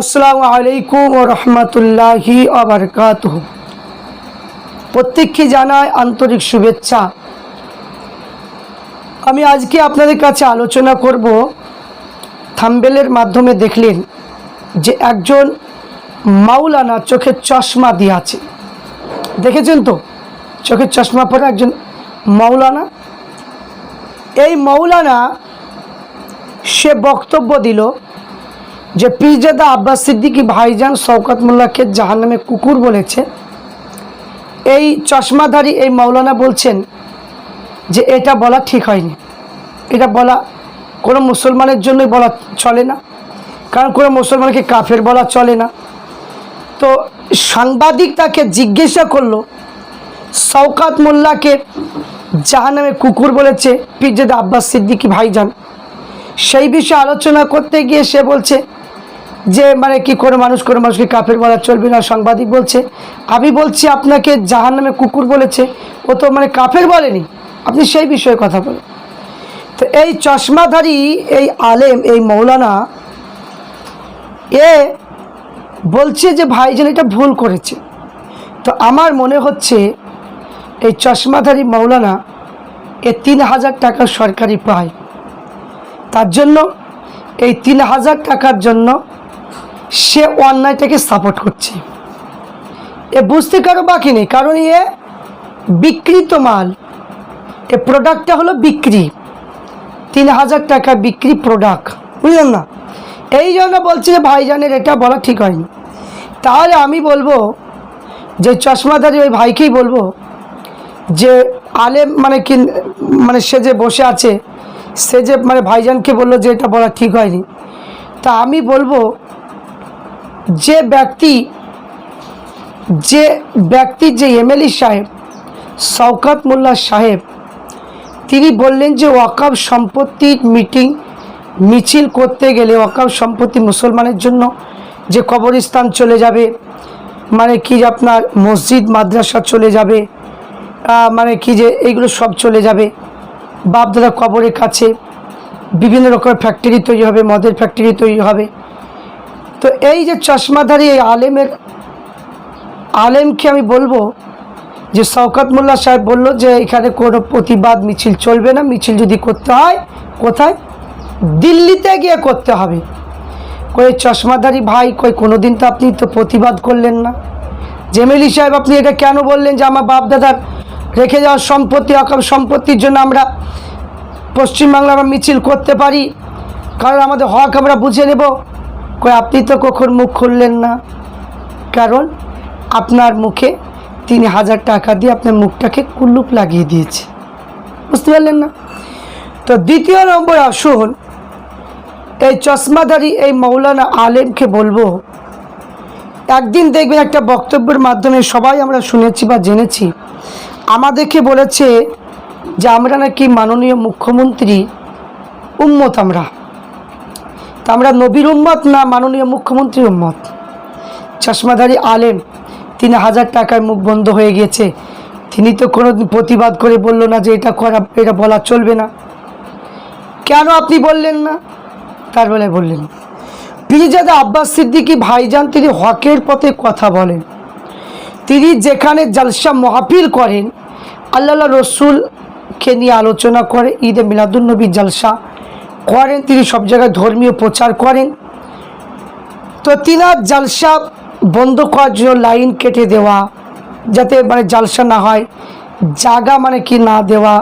আসসালামু আলাইকুম ও রহমতুল্লাহি আবরকাত প্রত্যেককে জানায় আন্তরিক শুভেচ্ছা। আমি আজকে আপনাদের কাছে আলোচনা করব থাম্বেলের মাধ্যমে দেখলেন যে একজন মাওলানা চোখের চশমা দিয়ে আছে। দেখেছেন তো? চোখের চশমা পরে একজন মাওলানা। এই মাওলানা সে বক্তব্য দিল যে পীরজাদা আব্বাস সিদ্দিকী ভাইজান শওকত মোল্লাকে জাহান্নামে কুকুর বলেছে, এই চশমাধারী এই মাওলানা বলছেন যে এটা বলা ঠিক হয়নি। এটা বলা কোনো মুসলমানের জন্যই বলা চলে না, কারণ কোনো মুসলমানকে কাফের বলা চলে না। তো সাংবাদিক তাকে জিজ্ঞাসা করল, শওকাত মোল্লাকে জাহান্নামে কুকুর বলেছে পীরজাদা আব্বাস সিদ্দিকী ভাইজান। সেই বিষয়ে আলোচনা করতে গিয়ে সে বলছে যে মানে কি করে মানুষ, কোনো মানুষকে কাফের বলা চলবে না, সাংবাদিক বলছে। আমি বলছি আপনাকে জাহান নামে কুকুর বলেছে, ও তো মানে কাফের বলেনি। আপনি সেই বিষয়ে কথা বলেন। তো এই চশমাধারী, এই আলেম, এই মৌলানা, এ বলছে যে ভাইজান এটা ভুল করেছে। তো আমার মনে হচ্ছে এই চশমাধারী মৌলানা এ তিন হাজার টাকা সরকারি পায়। তার জন্য, এই তিন হাজার টাকার জন্য সে অন্যায়টাকে সাপোর্ট করছে। এ বুঝতে কারও বাকি নেই, কারণ এ বিকৃত মাল। এ প্রোডাক্টটা হলো বিক্রি। তিন হাজার টাকা বিক্রি প্রোডাক্ট বুঝলেন না? এই জন্য বলছি যে ভাইজানের এটা বলা ঠিক হয়নি। তাহলে আমি বলব যে চশমাধারী ওই ভাইকেই বলব যে আলেম মানে কি মানে সে যে বসে আছে, সে যে মানে ভাইজানকে বলল যে এটা বলা ঠিক হয়নি। তা আমি বলব যে ব্যক্তি যে ব্যক্তি যে এমএলএ সাহেব, শওকাত মোল্লা সাহেব, তিনি বললেন যে ওয়াকাব সম্পত্তির মিটিং, মিছিল করতে গেলে ওয়াকাব সম্পত্তি মুসলমানের জন্য যে কবরস্থান চলে যাবে মানে কি যে আপনার মসজিদ, মাদ্রাসা চলে যাবে মানে কি যে এইগুলো সব চলে যাবে বাপদাদা কবরের কাছে বিভিন্ন রকমের ফ্যাক্টরি তৈরি হবে, মদের ফ্যাক্টরি তৈরি হবে তো এই যে চশমাধারী এই আলেমের, আলেমকে আমি বলব যে শওকত মোল্লা সাহেব বলল যে এখানে কোনো প্রতিবাদ মিছিল চলবে না, মিছিল যদি করতে হয়, কোথায়? দিল্লিতে গিয়ে করতে হবে। কই চশমাধারী ভাই, কই কোনো দিন তো আপনি তো প্রতিবাদ করলেন না। জেমেলি সাহেব, আপনি এটা কেন বললেন যে আমার বাপ দাদার রেখে যাওয়া সম্পত্তি, অকাম সম্পত্তির জন্য আমরা পশ্চিমবাংলা আমরা মিছিল করতে পারি? কারণ আমাদের হক আমরা বুঝে নেব। কই আপনি তো কখন মুখ খুললেন না? কারণ আপনার মুখে তিন হাজার টাকা দিয়ে আপনার মুখটাকে কুল্লুপ লাগিয়ে দিয়েছে। বুঝতে পারলেন না? তো দ্বিতীয় নম্বর আসুন, এই চশমাধারী এই মৌলানা আলেমকে বলব, একদিন দেখবেন একটা বক্তব্যের মাধ্যমে সবাই আমরা শুনেছি বা জেনেছি। আমাদেরকে বলেছে যে আমরা নাকি মাননীয় মুখ্যমন্ত্রী, উম্মত আমরা। তা আমরা নবীর উম্মত না মাননীয় মুখ্যমন্ত্রী উম্মত? চশমাধারী আলেম, তিন হাজার টাকায় মুখ বন্ধ হয়ে গিয়েছে। তিনি তো কোনো প্রতিবাদ করে বলল না যে এটা করা, এটা বলা চলবে না। কেন আপনি বললেন না? তার বেলায় বললেন পীরজাদা আব্বাস সিদ্দিকী ভাইজান, তিনি হকের পথে কথা বলেন। তিনি যেখানে জালসা মহাফিল করেন, আল্লাহ রসুলকে নিয়ে আলোচনা করে ঈদে মিলাদুল মিলাদুলনবী জালসা করেন, তিনি সব জায়গায় ধর্মীয় প্রচার করেন। তো তিনার জালসা বন্ধ করার জন্য লাইন কেটে দেওয়া, যাতে মানে জালসা না হয়, জাগা মানে কি না দেওয়া,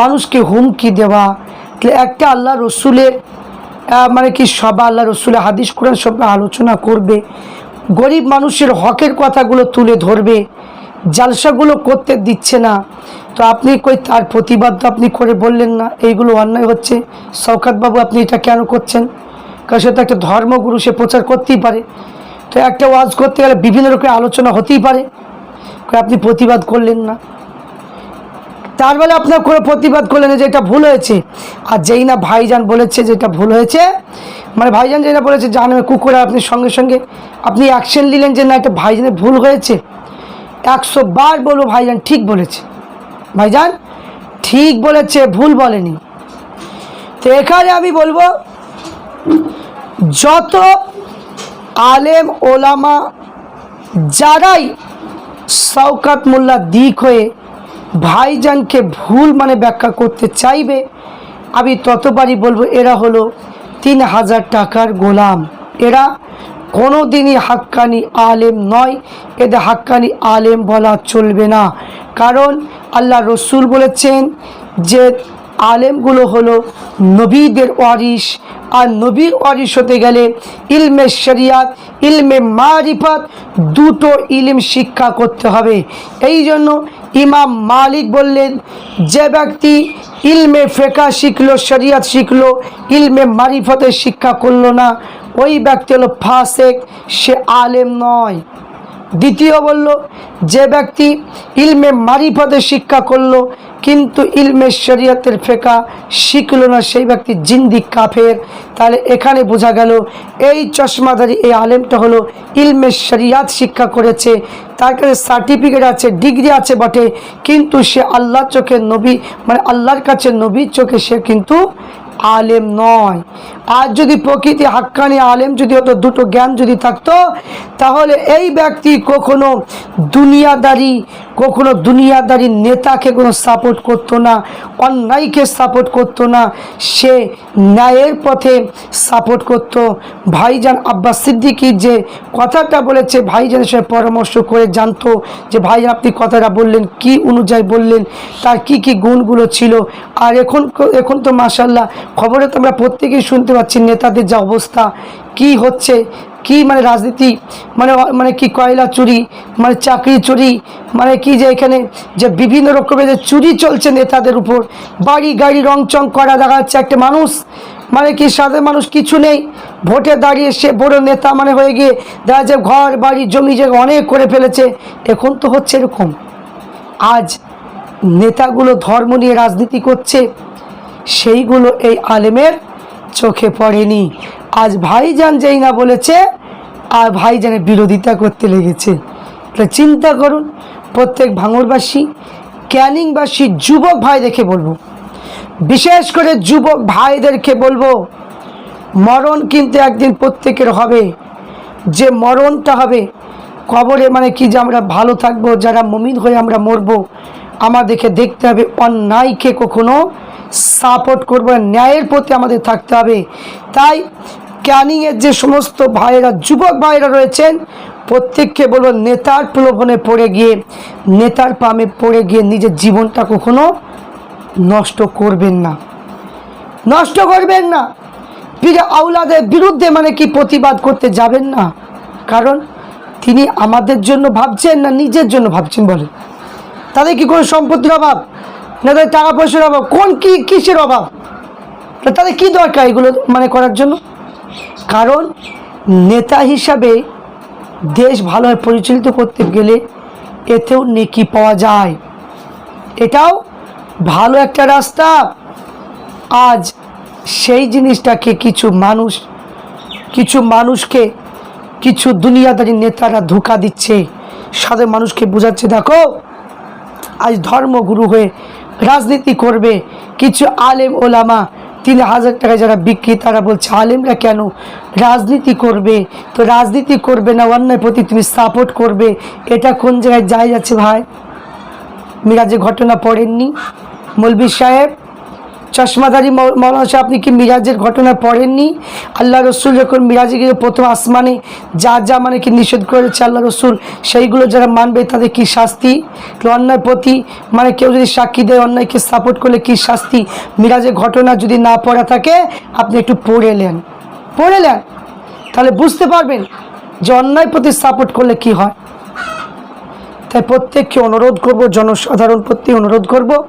মানুষকে হুমকি দেওয়া একটা আল্লাহ রসুলের মানে কি সবা আল্লাহ রসুলের হাদিস কোরআন সব আলোচনা করবে, গরিব মানুষের হকের কথাগুলো তুলে ধরবে, জালসাগুলো করতে দিচ্ছে না। তো আপনি কই তার প্রতিবাদ তো আপনি করে বললেন না, এইগুলো অন্যায় হচ্ছে। শওকাতবাবু, আপনি এটা কেন করছেন? কারণ সে তো একটা ধর্মগুরু, সে প্রচার করতেই পারে। তো একটা ওয়াজ করতে গেলে বিভিন্ন রকমের আলোচনা হতেই পারে। আপনি প্রতিবাদ করলেন না। তার বেলা আপনার কোনো প্রতিবাদ করলেন যে এটা ভুল হয়েছে। আর যেই না ভাইজান বলেছে যে এটা ভুল হয়েছে মানে ভাইজান যেটা বলেছে জানাবে কুকুরা আপনি সঙ্গে সঙ্গে, আপনি অ্যাকশন নিলেন যে না, এটা ভাইজানের ভুল হয়েছে। একশো বার বলব ভাইজান ঠিক বলেছে। ভাইজান, ঠিক বলেছে, ভুল বলেনি। তো এখানে আমি বলব, যত আলেম, ওলামা যারাই শওকাত মোল্লা দিক হয়ে ভাইজানকে ভুল মানে ব্যাখ্যা করতে চাইবে, আমি ততবারই বলব, এরা হলো তিন হাজার টাকার গোলাম। এরা কোনো দিনই হাক্কানি আলেম নয়। এদের হাক্কানি আলেম বলা চলবে না। কারণ আল্লাহ রসুল বলেছেন যে আলেমগুলো হলো নবীদের ওয়ারিস আর নবীর ওয়ারিস হতে গেলে ইলমে শরিয়াত, ইলমে মারিফাত দুটো ইলম শিক্ষা করতে হবে। এই জন্য ইমাম মালিক বললেন, যে ব্যক্তি ইলমে ফেকা শিখলো, শরিয়াত শিখলো, ইলমে মারিফতের শিক্ষা করল না ওই ব্যক্তি হলো ফাসেক, সে আলেম নয়। দ্বিতীয় বলল, যে ব্যক্তি ইলমে মারিফতের শিক্ষা করল, কিন্তু ইলমে শরীয়তের ফেকা শিখলো না, সেই ব্যক্তি জিন্দি কাফের। তাহলে এখানে বোঝা গেল, এই চশমাধারী এই আলেমটা হলো ইলমে শরিয়াত শিক্ষা করেছে। তার কাছে সার্টিফিকেট আছে, ডিগ্রি আছে বটে, কিন্তু সে আল্লাহর চোখে নবী মানে আল্লাহর কাছে নবীর চোখে সে কিন্তু আলেম নয়। আর যদি প্রকৃতি হাক্কানি আলেম, যদি হতো দুটো জ্ঞান যদি থাকতো, তাহলে এই ব্যক্তি কখনো দুনিয়াদারি কখনো দুনিয়াদারি নেতাকে কোনো সাপোর্ট করতো না, অন্যায়কে সাপোর্ট করতো না, সে ন্যায়ের পথে সাপোর্ট করত। ভাইজান আব্বাস সিদ্দিকি যে কথাটা বলেছে ভাইজানের সাথে পরামর্শ করে জানতো যে, ভাইজান, আপনি কথাটা বললেন, কি অনুযায়ী বললেন, তার কি কি গুণগুলো ছিল? আর এখন এখন তো মাসাল্লাহ খবরে তো আমরা প্রত্যেকেই শুনতে পাচ্ছি, নেতাদের যা অবস্থা, কি হচ্ছে, কি মানে রাজনীতি মানে মানে কি কয়লা চুরি মানে চাকরি চুরি মানে কি যে এখানে যে বিভিন্ন রকমের যে চুরি চলছে নেতাদের উপর, বাড়ি গাড়ি রংচং করা দেখা যাচ্ছে একটা মানুষ মানে কি সাধারণ মানুষ কিছু নেই, ভোটে দাঁড়িয়ে সে বড় নেতা মানে হয়ে গিয়ে দেখা যায় ঘর, বাড়ি, জমি যে অনেক করে ফেলেছে, এখন তো হচ্ছে এরকম। আজ নেতাগুলো ধর্ম নিয়ে রাজনীতি করছে সেইগুলো এই আলেমের চোখে পড়েনি। আজ ভাইজান যেই না বলেছে, আর ভাইজানের বিরোধিতা করতে লেগেছে। তাহলে চিন্তা করুন, প্রত্যেক ভাঙরবাসী, ক্যানিংবাসী, যুবক ভাই দেখে বলব। বিশেষ করে যুবক ভাইদেরকে বলব, মরণ কিন্তু একদিন প্রত্যেকের হবে। যে মরণটা হবে, কবরে মানে কি যে আমরা ভালো থাকব, যারা মমিন হয়ে আমরা মরবো, আমাদেরকে দেখতে হবে অন্যায়কে কখনো সাপোর্ট করব, ন্যায়ের প্রতি আমাদের থাকতে হবে। তাই ক্যানিংয়ের যে সমস্ত ভাইয়েরা, যুবক ভাইয়েরা রয়েছেন, প্রত্যেককে বলব নেতার প্রলোভনে পড়ে গিয়ে, নেতার পামে পড়ে গিয়ে নিজের জীবনটা কখনো নষ্ট করবেন না। নষ্ট করবেন না। পীরে আউলাদের বিরুদ্ধে মানে কি প্রতিবাদ করতে যাবেন না? কারণ তিনি আমাদের জন্য ভাবছেন না নিজের জন্য ভাবছেন বলে। তাদের কি কোনো সম্পত্তির অভাব? না তাদের টাকা পয়সার অভাব। কোন কি, কিসের অভাব? তাদের কি দরকার এগুলো মানে করার জন্য? কারণ নেতা হিসাবে দেশ ভালোভাবে পরিচালিত করতে গেলে এতেও নেকি পাওয়া যায়। এটাও ভালো একটা রাস্তা। আজ সেই জিনিসটাকে কিছু মানুষ, কিছু মানুষকে, কিছু দুনিয়াদারি নেতারা ধোকা দিচ্ছে। সাধারণ মানুষকে বোঝাচ্ছে, দেখো, আজ ধর্মগুরু হয়ে রাজনীতি করবে। কিছু আলেম ওলামা, তিন হাজার টাকায় যারা বিক্রি, তারা বলছে, আলেমরা কেন রাজনীতি করবে? তো রাজনীতি করবে না অন্যায় প্রতি তুমি সাপোর্ট করবে। এটা কোন জায়গায় যাই যাচ্ছে ভাই? মিরাজে ঘটনা পড়েননি। মলবি সাহেব চশমাদারি মৌ- মৌলানা সাহেব, আপনি কি মিরাজের ঘটনা পড়েননি? আল্লাহ রসুল যখন মিরাজে গিয়ে প্রথম আসমানে যা যা মানে কি নিষেধ করেছে আল্লাহ রসুল, সেইগুলো যারা মানবে তাদের কি শাস্তি? অন্যায় প্রতি মানে কেউ যদি সাক্ষী দেয়, অন্যায়কে সাপোর্ট করলে কি শাস্তি? মিরাজের ঘটনা যদি না পড়া থাকে, আপনি একটু পড়ে নেন। পড়ে নেন। তাহলে বুঝতে পারবেন যে অন্যায় প্রতি সাপোর্ট করলে কি হয়। তাই প্রত্যেককে অনুরোধ করব, জনসাধারণ প্রতি অনুরোধ করব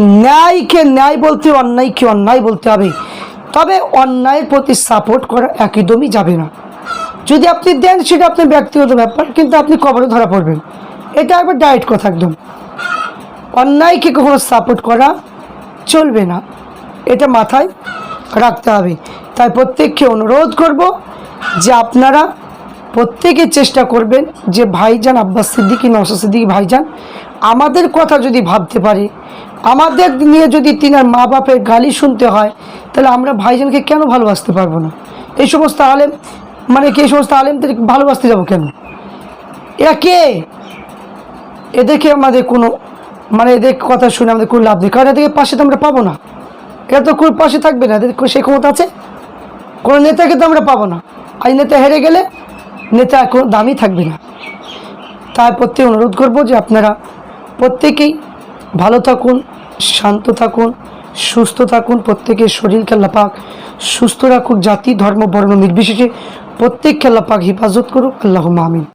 ন্যায়কে ন্যায় বলতে অন্যায়কে অন্যায় বলতে হবে। তবে অন্যায়ের প্রতি সাপোর্ট করা একদমই যাবে না। যদি আপনি দেন, সেটা আপনার ব্যক্তিগত ব্যাপার, কিন্তু আপনি কবরে ধরা পড়বেন। এটা একবার ডাইরেক্ট কথা একদম। অন্যায়কে কখনো সাপোর্ট করা চলবে না। এটা মাথায় রাখতে হবে। তাই প্রত্যেককে অনুরোধ করব যে আপনারা প্রত্যেকে চেষ্টা করবেন যে ভাইজান আব্বাস সিদ্দিকী, নওশাদ সিদ্দিকী ভাইজান আমাদের কথা যদি ভাবতে পারে, আমাদের নিয়ে যদি তিনার মা বাপের গালি শুনতে হয়, তাহলে আমরা ভাইজানকে কেন ভালোবাসতে পারব না? এই সমস্ত আলেম মানে কি এই সমস্ত আলেমদের ভালোবাসতে যাব কেন? এরা কে এদেরকে আমাদের কোনো মানে এদের কথা শুনে আমাদের কোনো লাভ নেই। কারণ এদেরকে পাশে তো আমরা পাবো না। এরা তো কোনো পাশে থাকবে না। এদের সেই ক্ষমতা আছে। কোনো নেতাকে তো আমরা পাবো না। আজ নেতা হেরে গেলে নেতা কোনো দামই থাকবে না। তাই প্রত্যেকে অনুরোধ করব যে আপনারা প্রত্যেকেই ভালো থাকুন, শান্ত থাকুন, সুস্থ থাকুন, প্রত্যেকের শরীর খেলাপাক সুস্থ রাখুক, জাতি, ধর্ম, বর্ণ নির্বিশেষে প্রত্যেক খেলাপাক হেফাজত করুক আল্লাহ আমিন।